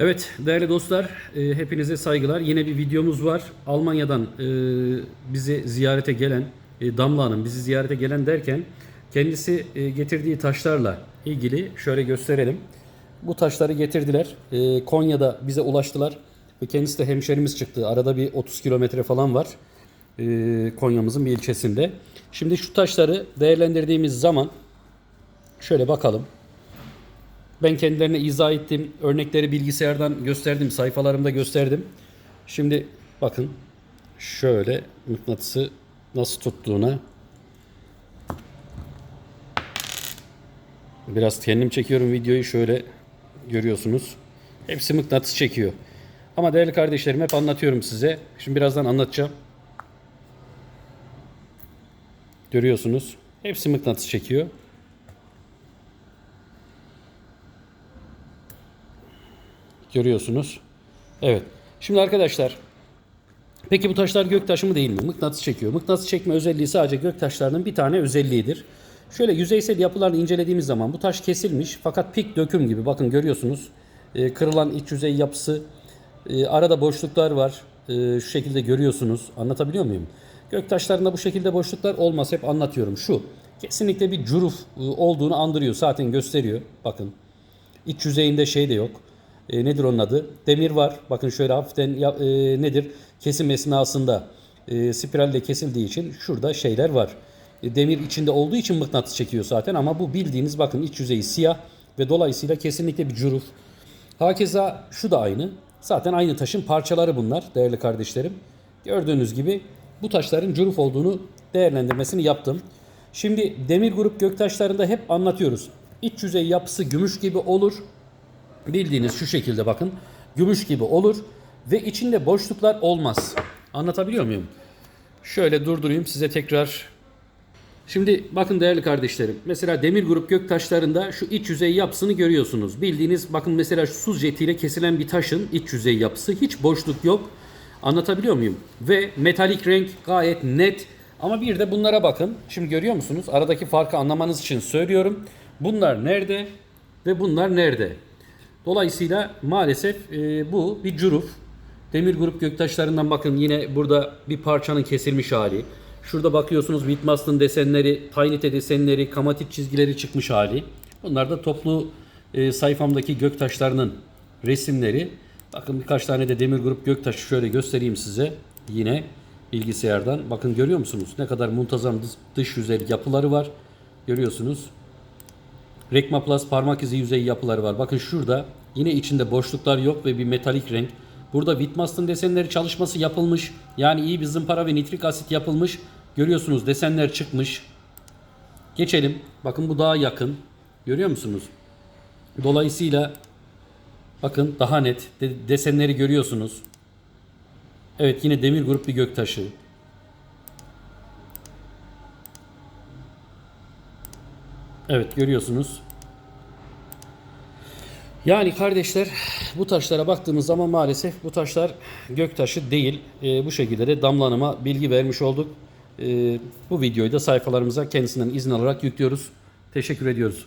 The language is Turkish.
Evet değerli dostlar e, hepinize saygılar. Yine bir videomuz var. Almanya'dan e, bizi ziyarete gelen e, Damla Hanım bizi ziyarete gelen derken kendisi e, getirdiği taşlarla ilgili şöyle gösterelim. Bu taşları getirdiler. E, Konya'da bize ulaştılar ve kendisi de hemşerimiz çıktı. Arada bir 30 kilometre falan var. E, Konya'mızın bir ilçesinde. Şimdi şu taşları değerlendirdiğimiz zaman şöyle bakalım. Ben kendilerine izah ettim. Örnekleri bilgisayardan gösterdim. Sayfalarımda gösterdim. Şimdi bakın şöyle mıknatısı nasıl tuttuğuna biraz kendim çekiyorum videoyu şöyle görüyorsunuz. Hepsi mıknatıs çekiyor. Ama değerli kardeşlerim hep anlatıyorum size. Şimdi birazdan anlatacağım. Görüyorsunuz. Hepsi mıknatıs çekiyor. Görüyorsunuz. Evet. Şimdi arkadaşlar peki bu taşlar göktaşı mı değil mi? Mıknatıs çekiyor. Mıknatıs çekme özelliği sadece göktaşlarının bir tane özelliğidir. Şöyle yüzeysel yapılarını incelediğimiz zaman bu taş kesilmiş fakat pik döküm gibi bakın görüyorsunuz. Ee, kırılan iç yüzey yapısı Ee, arada boşluklar var. Ee, şu şekilde görüyorsunuz. Anlatabiliyor muyum? Göktaşlarında bu şekilde boşluklar olmaz. Hep anlatıyorum. Şu kesinlikle bir curuf e, olduğunu andırıyor. Zaten gösteriyor. Bakın. İç yüzeyinde şey de yok. E, nedir onun adı? Demir var. Bakın şöyle hafiften e, nedir? Kesim esnasında e, spiralle kesildiği için şurada şeyler var. E, demir içinde olduğu için mıknatıs çekiyor zaten ama bu bildiğiniz bakın iç yüzeyi siyah ve dolayısıyla kesinlikle bir curuf. Hakeza şu da aynı. Zaten aynı taşın parçaları bunlar değerli kardeşlerim. Gördüğünüz gibi bu taşların curuf olduğunu değerlendirmesini yaptım. Şimdi demir grup göktaşlarında hep anlatıyoruz. İç yüzey yapısı gümüş gibi olur. Bildiğiniz şu şekilde bakın. Gümüş gibi olur ve içinde boşluklar olmaz. Anlatabiliyor muyum? Şöyle durdurayım size tekrar Şimdi bakın değerli kardeşlerim. Mesela demir grup göktaşlarında şu iç yüzey yapısını görüyorsunuz. Bildiğiniz bakın mesela şu su jetiyle kesilen bir taşın iç yüzey yapısı hiç boşluk yok. Anlatabiliyor muyum? Ve metalik renk gayet net. Ama bir de bunlara bakın. Şimdi görüyor musunuz? Aradaki farkı anlamanız için söylüyorum. Bunlar nerede ve bunlar nerede? Dolayısıyla maalesef e, bu bir curuf. Demir grup göktaşlarından bakın yine burada bir parçanın kesilmiş hali. Şurada bakıyorsunuz Whitmaston desenleri, Taynite desenleri, kamatit çizgileri çıkmış hali. Bunlar da toplu e, sayfamdaki göktaşlarının resimleri. Bakın birkaç tane de demir grup göktaşı şöyle göstereyim size. Yine bilgisayardan. Bakın görüyor musunuz? Ne kadar muntazam dış yüzey yapıları var. Görüyorsunuz. Rekmaplas parmak izi yüzey yapıları var. Bakın şurada yine içinde boşluklar yok ve bir metalik renk. Burada Whitmaston desenleri çalışması yapılmış. Yani iyi bir zımpara ve nitrik asit yapılmış. Görüyorsunuz desenler çıkmış. Geçelim. Bakın bu daha yakın. Görüyor musunuz? Dolayısıyla bakın daha net de- desenleri görüyorsunuz. Evet yine demir grup bir göktaşı. Evet görüyorsunuz. Yani kardeşler bu taşlara baktığımız zaman maalesef bu taşlar göktaşı değil. Ee, bu şekilde de Damla bilgi vermiş olduk. Ee, bu videoyu da sayfalarımıza kendisinden izin alarak yüklüyoruz. Teşekkür ediyoruz.